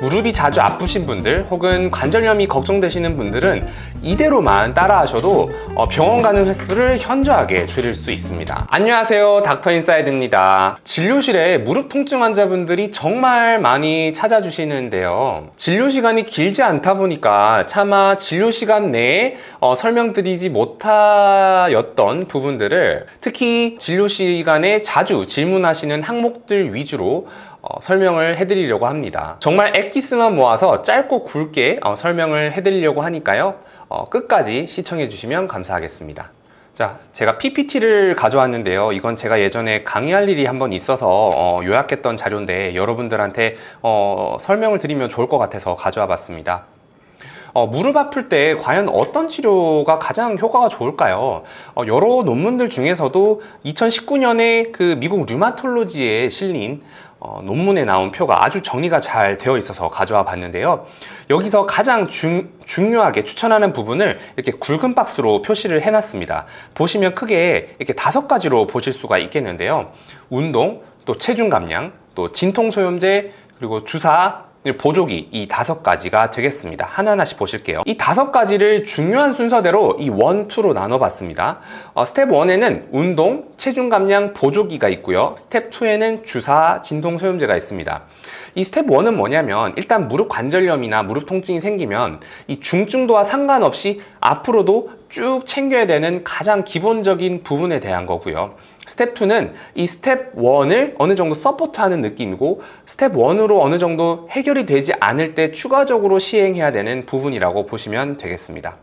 무릎이 자주 아프신 분들 혹은 관절염이 걱정되시는 분들은 이대로만 따라하셔도 어, 병원 가는 횟수를 현저하게 줄일 수 있습니다. 안녕하세요. 닥터 인사이드입니다. 진료실에 무릎 통증 환자분들이 정말 많이 찾아주시는데요. 진료 시간이 길지 않다 보니까 차마 진료 시간 내에 어, 설명드리지 못하였던 부분들을 특히 진료 시간에 자주 질문하시는 항목들 위주로 어, 설명을 해드리려고 합니다. 정말 엑기스만 모아서 짧고 굵게 어, 설명을 해드리려고 하니까요. 어, 끝까지 시청해 주시면 감사하겠습니다. 자, 제가 PPT를 가져왔는데요. 이건 제가 예전에 강의할 일이 한번 있어서 어, 요약했던 자료인데 여러분들한테 어, 설명을 드리면 좋을 것 같아서 가져와 봤습니다. 어, 무릎 아플 때 과연 어떤 치료가 가장 효과가 좋을까요? 어, 여러 논문들 중에서도 2019년에 그 미국 류마톨로지에 실린 어, 논문에 나온 표가 아주 정리가 잘 되어 있어서 가져와 봤는데요. 여기서 가장 중, 중요하게 추천하는 부분을 이렇게 굵은 박스로 표시를 해놨습니다. 보시면 크게 이렇게 다섯 가지로 보실 수가 있겠는데요. 운동, 또 체중 감량, 또 진통 소염제, 그리고 주사, 보조기 이 다섯 가지가 되겠습니다. 하나하나씩 보실게요. 이 다섯 가지를 중요한 순서대로 이 원, 투로 나눠봤습니다. 어, 스텝 1에는 운동, 체중 감량, 보조기가 있고요. 스텝 2에는 주사, 진통 소염제가 있습니다. 이 스텝 1은 뭐냐면 일단 무릎 관절염이나 무릎 통증이 생기면 이 중증도와 상관없이 앞으로도 쭉 챙겨야 되는 가장 기본적인 부분에 대한 거고요. 스텝 2는 이 스텝 1을 어느 정도 서포트하는 느낌이고 스텝 1으로 어느 정도 해결이 되지 않을 때 추가적으로 시행해야 되는 부분이라고 보시면 되겠습니다.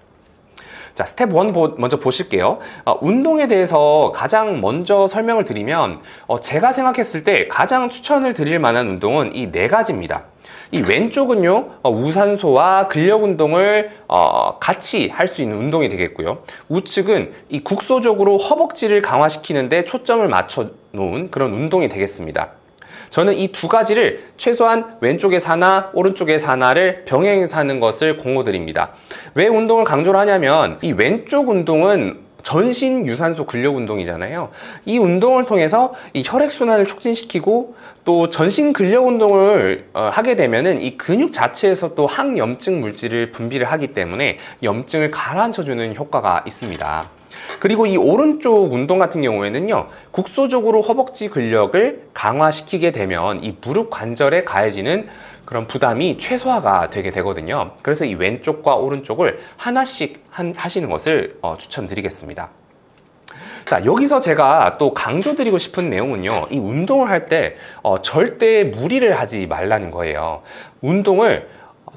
자, 스텝 1 보, 먼저 보실게요. 어, 운동에 대해서 가장 먼저 설명을 드리면 어, 제가 생각했을 때 가장 추천을 드릴 만한 운동은 이 네 가지입니다. 이 왼쪽은요 어, 우산소와 근력 운동을 어, 같이 할 수 있는 운동이 되겠고요. 우측은 이 국소적으로 허벅지를 강화시키는데 초점을 맞춰 놓은 그런 운동이 되겠습니다. 저는 이 두 가지를 최소한 왼쪽에서 하나, 오른쪽에서 하나를 병행해서 하는 것을 공고드립니다. 왜 운동을 강조를 하냐면 이 왼쪽 운동은 전신 유산소 근력 운동이잖아요. 이 운동을 통해서 이 혈액 순환을 촉진시키고 또 전신 근력 운동을 어, 하게 되면은 이 근육 자체에서 또 항염증 물질을 분비를 하기 때문에 염증을 가라앉혀 주는 효과가 있습니다. 그리고 이 오른쪽 운동 같은 경우에는요, 국소적으로 허벅지 근력을 강화시키게 되면 이 무릎 관절에 가해지는 그런 부담이 최소화가 되게 되거든요. 그래서 이 왼쪽과 오른쪽을 하나씩 한, 하시는 것을 어, 추천드리겠습니다. 자, 여기서 제가 또 강조드리고 싶은 내용은요, 이 운동을 할때 어, 절대 무리를 하지 말라는 거예요. 운동을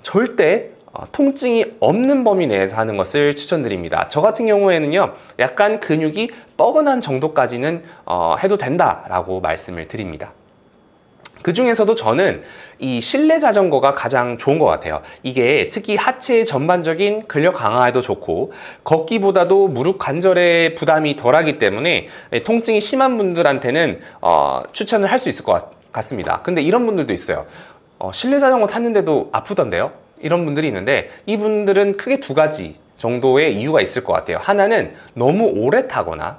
절대 어, 통증이 없는 범위 내에서 하는 것을 추천드립니다. 저 같은 경우에는요, 약간 근육이 뻐근한 정도까지는 어, 해도 된다라고 말씀을 드립니다. 그 중에서도 저는 이 실내 자전거가 가장 좋은 것 같아요. 이게 특히 하체의 전반적인 근력 강화에도 좋고 걷기보다도 무릎 관절의 부담이 덜하기 때문에 통증이 심한 분들한테는 어, 추천을 할 수 있을 것 같, 습니다 근데 이런 분들도 있어요. 어, 실내 자전거 탔는데도 아프던데요? 이런 분들이 있는데 이분들은 크게 두 가지 정도의 이유가 있을 것 같아요. 하나는 너무 오래 타거나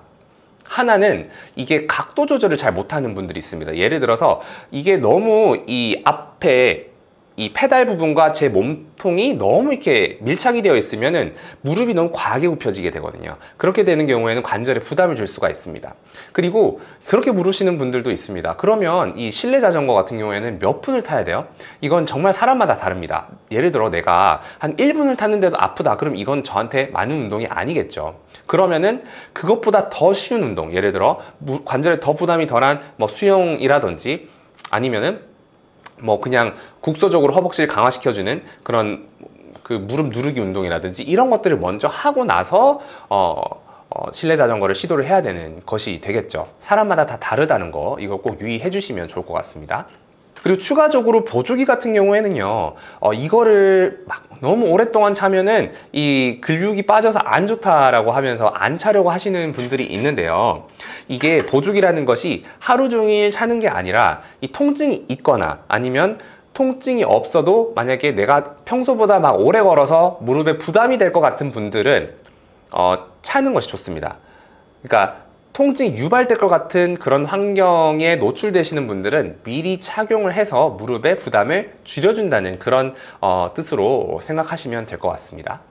하나는 이게 각도 조절을 잘 못하는 분들이 있습니다. 예를 들어서 이게 너무 이 앞에 이 페달 부분과 제 몸통이 너무 이렇게 밀착이 되어 있으면은 무릎이 너무 과하게 굽혀지게 되거든요. 그렇게 되는 경우에는 관절에 부담을 줄 수가 있습니다. 그리고 그렇게 물으시는 분들도 있습니다. 그러면 이 실내 자전거 같은 경우에는 몇 분을 타야 돼요? 이건 정말 사람마다 다릅니다. 예를 들어 내가 한 1분을 탔는데도 아프다. 그럼 이건 저한테 많은 운동이 아니겠죠. 그러면은 그것보다 더 쉬운 운동, 예를 들어 관절에 더 부담이 덜한 뭐 수영이라든지 아니면은 뭐 그냥 국소적으로 허벅지를 강화시켜주는 그런 그 무릎 누르기 운동이라든지 이런 것들을 먼저 하고 나서 어, 어, 실내 자전거를 시도를 해야 되는 것이 되겠죠. 사람마다 다 다르다는 거 이걸 꼭 유의해 주시면 좋을 것 같습니다. 그리고 추가적으로 보조기 같은 경우에는요, 어, 이거를 막 너무 오랫동안 차면은 이 근육이 빠져서 안 좋다라고 하면서 안 차려고 하시는 분들이 있는데요. 이게 보조기라는 것이 하루 종일 차는 게 아니라 이 통증이 있거나 아니면 통증이 없어도 만약에 내가 평소보다 막 오래 걸어서 무릎에 부담이 될 것 같은 분들은 어, 차는 것이 좋습니다. 그러니까 통증이 유발될 것 같은 그런 환경에 노출되시는 분들은 미리 착용을 해서 무릎의 부담을 줄여준다는 그런 어, 뜻으로 생각하시면 될 것 같습니다.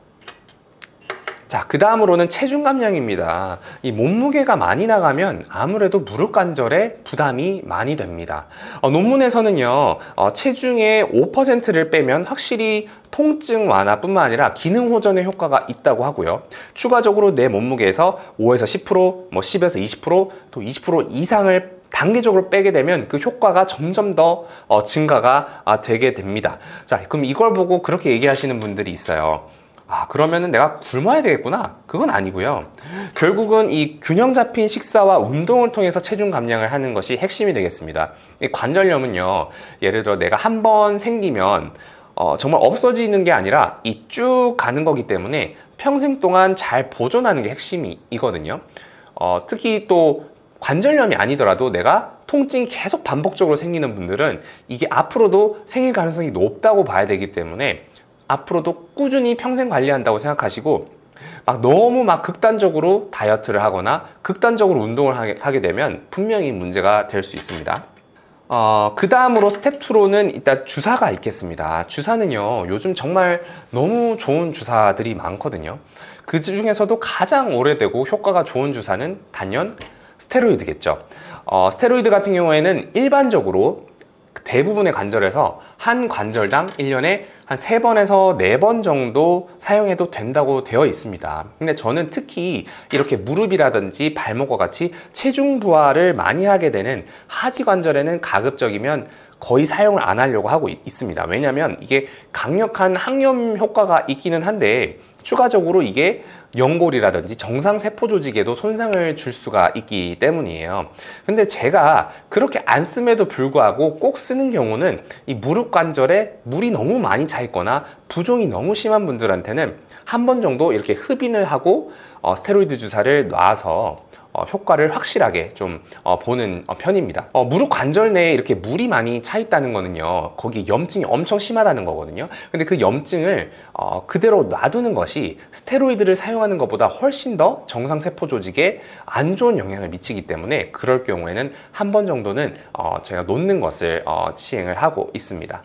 자, 그 다음으로는 체중 감량입니다. 이 몸무게가 많이 나가면 아무래도 무릎 관절에 부담이 많이 됩니다. 어, 논문에서는요, 어, 체중의 5%를 빼면 확실히 통증 완화뿐만 아니라 기능 호전의 효과가 있다고 하고요. 추가적으로 내 몸무게에서 5에서 10%, 뭐 10에서 20%, 또 20% 이상을 단계적으로 빼게 되면 그 효과가 점점 더 어, 증가가 아, 되게 됩니다. 자, 그럼 이걸 보고 그렇게 얘기하시는 분들이 있어요. 아, 그러면은 내가 굶어야 되겠구나. 그건 아니고요. 결국은 이 균형 잡힌 식사와 운동을 통해서 체중 감량을 하는 것이 핵심이 되겠습니다. 이 관절염은요, 예를 들어 내가 한 번 생기면 어, 정말 없어지는 게 아니라 이 쭉 가는 거기 때문에 평생 동안 잘 보존하는 게 핵심이거든요. 어, 특히 또 관절염이 아니더라도 내가 통증이 계속 반복적으로 생기는 분들은 이게 앞으로도 생길 가능성이 높다고 봐야 되기 때문에 앞으로도 꾸준히 평생 관리한다고 생각하시고 막 너무 막 극단적으로 다이어트를 하거나 극단적으로 운동을 하게, 되면 분명히 문제가 될 수 있습니다. 어, 그 다음으로 스텝 2로는 일단 주사가 있겠습니다. 주사는요, 요즘 정말 너무 좋은 주사들이 많거든요. 그 중에서도 가장 오래되고 효과가 좋은 주사는 단연 스테로이드겠죠. 어, 스테로이드 같은 경우에는 일반적으로 대부분의 관절에서 한 관절당 1년에 한 3번에서 4번 정도 사용해도 된다고 되어 있습니다. 근데 저는 특히 이렇게 무릎이라든지 발목과 같이 체중 부하를 많이 하게 되는 하지 관절에는 가급적이면 거의 사용을 안 하려고 하고 있- 있습니다. 왜냐하면 이게 강력한 항염 효과가 있기는 한데 추가적으로 이게 연골이라든지 정상 세포 조직에도 손상을 줄 수가 있기 때문이에요. 근데 제가 그렇게 안 씀에도 불구하고 꼭 쓰는 경우는 이 무릎 관절에 물이 너무 많이 차 있거나 부종이 너무 심한 분들한테는 한 번 정도 이렇게 흡인을 하고 어, 스테로이드 주사를 놔서 어, 효과를 확실하게 좀 어, 보는 어, 편입니다. 어, 무릎 관절 내에 이렇게 물이 많이 차 있다는 거는요, 거기 염증이 엄청 심하다는 거거든요. 근데 그 염증을 어, 그대로 놔두는 것이 스테로이드를 사용하는 것보다 훨씬 더 정상 세포 조직에 안 좋은 영향을 미치기 때문에 그럴 경우에는 한 번 정도는 어, 제가 놓는 것을 어, 시행을 하고 있습니다.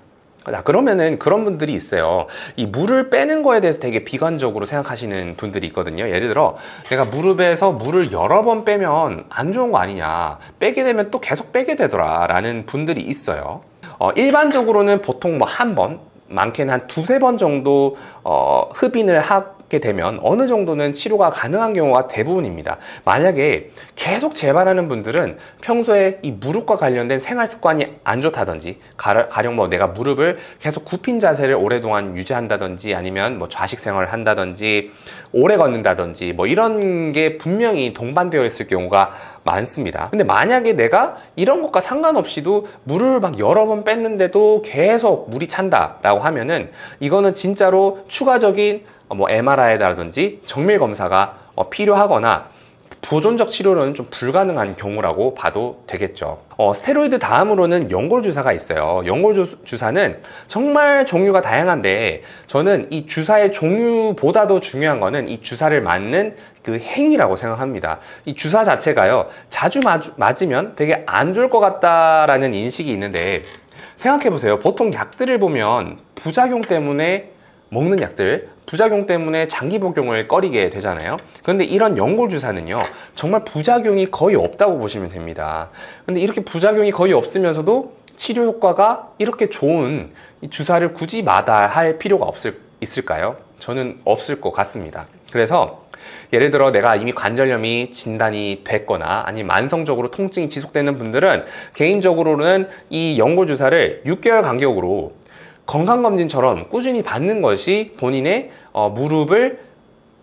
자, 그러면은 그런 분들이 있어요. 이 물을 빼는 거에 대해서 되게 비관적으로 생각하시는 분들이 있거든요. 예를 들어, 내가 무릎에서 물을 여러 번 빼면 안 좋은 거 아니냐. 빼게 되면 또 계속 빼게 되더라. 라는 분들이 있어요. 어, 일반적으로는 보통 뭐 한 번, 많게는 한 두세 번 정도 어, 흡인을 하 게 되면 어느 정도는 치료가 가능한 경우가 대부분입니다. 만약에 계속 재발하는 분들은 평소에 이 무릎과 관련된 생활 습관이 안 좋다든지 가- 가령 뭐 내가 무릎을 계속 굽힌 자세를 오랫동안 유지한다든지 아니면 뭐 좌식 생활을 한다든지 오래 걷는다든지 뭐 이런 게 분명히 동반되어 있을 경우가 많습니다. 근데 만약에 내가 이런 것과 상관없이도 물을 막 여러 번 뺐는데도 계속 물이 찬다라고 하면은 이거는 진짜로 추가적인 어, 뭐 MRI라든지 정밀 검사가 어, 필요하거나 보존적 치료는 좀 불가능한 경우라고 봐도 되겠죠. 어, 스테로이드 다음으로는 연골 주사가 있어요. 연골 주, 주사는 정말 종류가 다양한데 저는 이 주사의 종류보다도 중요한 거는 이 주사를 맞는 그 행위라고 생각합니다. 이 주사 자체가요 자주 맞, 맞으면 되게 안 좋을 것 같다라는 인식이 있는데 생각해 보세요. 보통 약들을 보면 부작용 때문에 먹는 약들 부작용 때문에 장기 복용을 꺼리게 되잖아요. 그런데 이런 연골 주사는요, 정말 부작용이 거의 없다고 보시면 됩니다. 근데 이렇게 부작용이 거의 없으면서도 치료 효과가 이렇게 좋은 이 주사를 굳이 마다할 필요가 없을, 있을까요? 저는 없을 것 같습니다. 그래서 예를 들어 내가 이미 관절염이 진단이 됐거나 아니면 만성적으로 통증이 지속되는 분들은 개인적으로는 이 연골 주사를 6개월 간격으로 건강검진처럼 꾸준히 받는 것이 본인의 어, 무릎을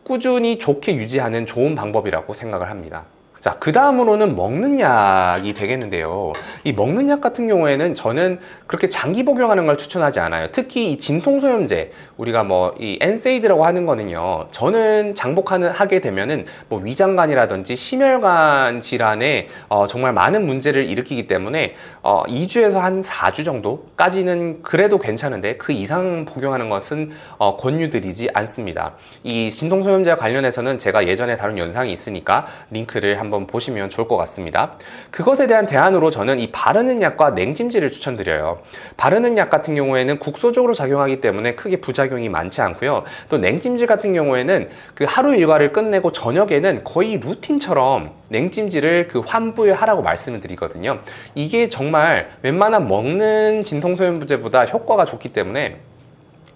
꾸준히 좋게 유지하는 좋은 방법이라고 생각을 합니다. 자, 그 다음으로는 먹는 약이 되겠는데요. 이 먹는 약 같은 경우에는 저는 그렇게 장기 복용하는 걸 추천하지 않아요. 특히 이 진통소염제, 우리가 뭐 이 엔세이드라고 하는 거는요. 저는 장복하는, 하게 되면은 뭐 위장관이라든지 심혈관 질환에 어, 정말 많은 문제를 일으키기 때문에 어, 2주에서 한 4주 정도까지는 그래도 괜찮은데 그 이상 복용하는 것은 어, 권유드리지 않습니다. 이 진통소염제와 관련해서는 제가 예전에 다룬 영상이 있으니까 링크를 한번 한번 보시면 좋을 것 같습니다. 그것에 대한 대안으로 저는 이 바르는 약과 냉찜질을 추천드려요. 바르는 약 같은 경우에는 국소적으로 작용하기 때문에 크게 부작용이 많지 않고요. 또 냉찜질 같은 경우에는 그 하루 일과를 끝내고 저녁에는 거의 루틴처럼 냉찜질을 그 환부에 하라고 말씀을 드리거든요. 이게 정말 웬만한 먹는 진통소염부제보다 효과가 좋기 때문에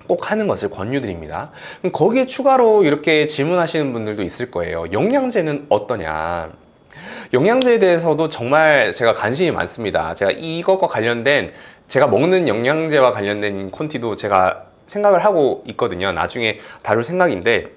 꼭 하는 것을 권유드립니다. 거기에 추가로 이렇게 질문하시는 분들도 있을 거예요. 영양제는 어떠냐? 영양제에 대해서도 정말 제가 관심이 많습니다. 제가 이것과 관련된 제가 먹는 영양제와 관련된 콘티도 제가 생각을 하고 있거든요. 나중에 다룰 생각인데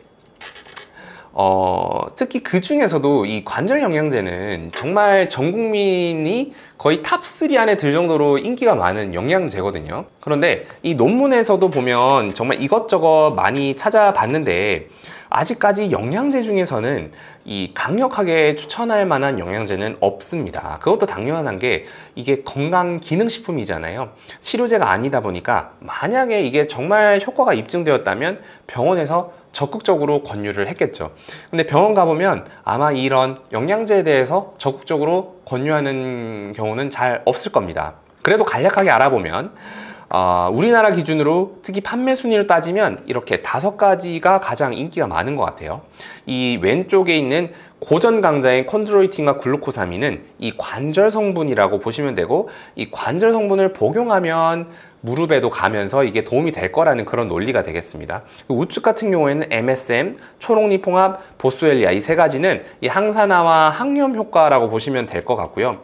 어, 특히 그 중에서도 이 관절 영양제는 정말 전 국민이 거의 탑3 안에 들 정도로 인기가 많은 영양제거든요. 그런데 이 논문에서도 보면 정말 이것저것 많이 찾아봤는데 아직까지 영양제 중에서는 이 강력하게 추천할 만한 영양제는 없습니다. 그것도 당연한 게 이게 건강 기능식품이잖아요. 치료제가 아니다 보니까 만약에 이게 정말 효과가 입증되었다면 병원에서 적극적으로 권유를 했겠죠. 근데 병원 가보면 아마 이런 영양제에 대해서 적극적으로 권유하는 경우는 잘 없을 겁니다. 그래도 간략하게 알아보면 어, 우리나라 기준으로 특히 판매 순위를 따지면 이렇게 다섯 가지가 가장 인기가 많은 것 같아요. 이 왼쪽에 있는 고전 강자인 콘드로이틴과 글루코사민은 이 관절 성분이라고 보시면 되고 이 관절 성분을 복용하면 무릎에도 가면서 이게 도움이 될 거라는 그런 논리가 되겠습니다. 그 우측 같은 경우에는 MSM, 초록잎 홍합, 보스웰리아 이 세 가지는 이 항산화와 항염 효과라고 보시면 될 것 같고요.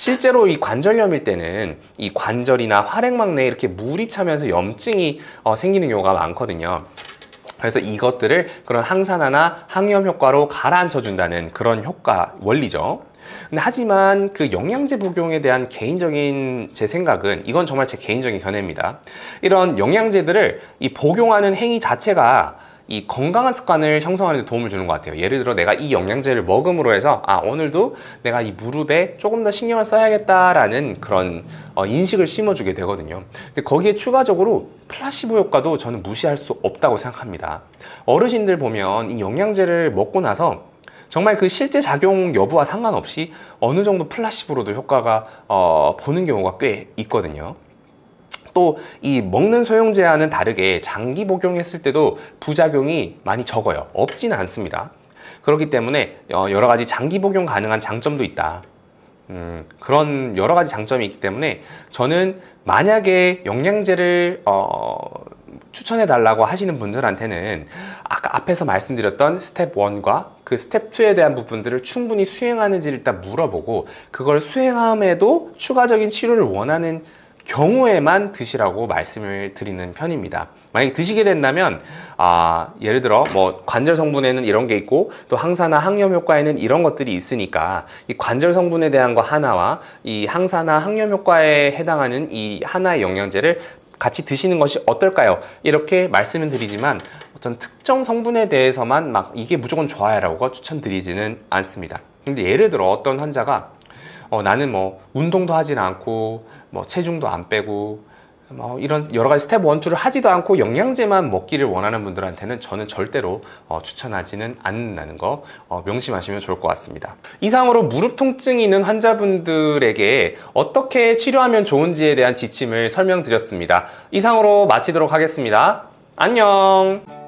실제로 이 관절염일 때는 이 관절이나 활액막 내에 이렇게 물이 차면서 염증이 어, 생기는 경우가 많거든요. 그래서 이것들을 그런 항산화나 항염 효과로 가라앉혀 준다는 그런 효과 원리죠. 근데 하지만 그 영양제 복용에 대한 개인적인 제 생각은 이건 정말 제 개인적인 견해입니다. 이런 영양제들을 이 복용하는 행위 자체가 이 건강한 습관을 형성하는 데 도움을 주는 것 같아요. 예를 들어 내가 이 영양제를 먹음으로 해서 아 오늘도 내가 이 무릎에 조금 더 신경을 써야겠다라는 그런 어, 인식을 심어주게 되거든요. 근데 거기에 추가적으로 플라시보 효과도 저는 무시할 수 없다고 생각합니다. 어르신들 보면 이 영양제를 먹고 나서 정말 그 실제 작용 여부와 상관없이 어느 정도 플라시보로도 효과가 어, 보는 경우가 꽤 있거든요. 또 이 먹는 소형제와는 다르게 장기 복용했을 때도 부작용이 많이 적어요. 없지는 않습니다. 그렇기 때문에 어, 여러 가지 장기 복용 가능한 장점도 있다. 음, 그런 여러 가지 장점이 있기 때문에 저는 만약에 영양제를 어, 추천해 달라고 하시는 분들한테는 아까 앞에서 말씀드렸던 스텝 1과 그 스텝 2에 대한 부분들을 충분히 수행하는지 일단 물어보고 그걸 수행함에도 추가적인 치료를 원하는 경우에만 드시라고 말씀을 드리는 편입니다. 만약에 드시게 된다면 아, 예를 들어 뭐 관절 성분에는 이런 게 있고 또 항산화 항염 효과에는 이런 것들이 있으니까 이 관절 성분에 대한 거 하나와 이 항산화 항염 효과에 해당하는 이 하나의 영양제를 같이 드시는 것이 어떨까요? 이렇게 말씀을 드리지만 어떤 특정 성분에 대해서만 막 이게 무조건 좋아요라고 추천드리지는 않습니다. 근데 예를 들어 어떤 환자가 어, 나는 뭐 운동도 하질 않고 뭐 체중도 안 빼고 뭐 이런 여러 가지 스텝 1, 2를 하지도 않고 영양제만 먹기를 원하는 분들한테는 저는 절대로 어, 추천하지는 않는다는 거 어, 명심하시면 좋을 것 같습니다. 이상으로 무릎 통증이 있는 환자분들에게 어떻게 치료하면 좋은지에 대한 지침을 설명드렸습니다. 이상으로 마치도록 하겠습니다. 안녕!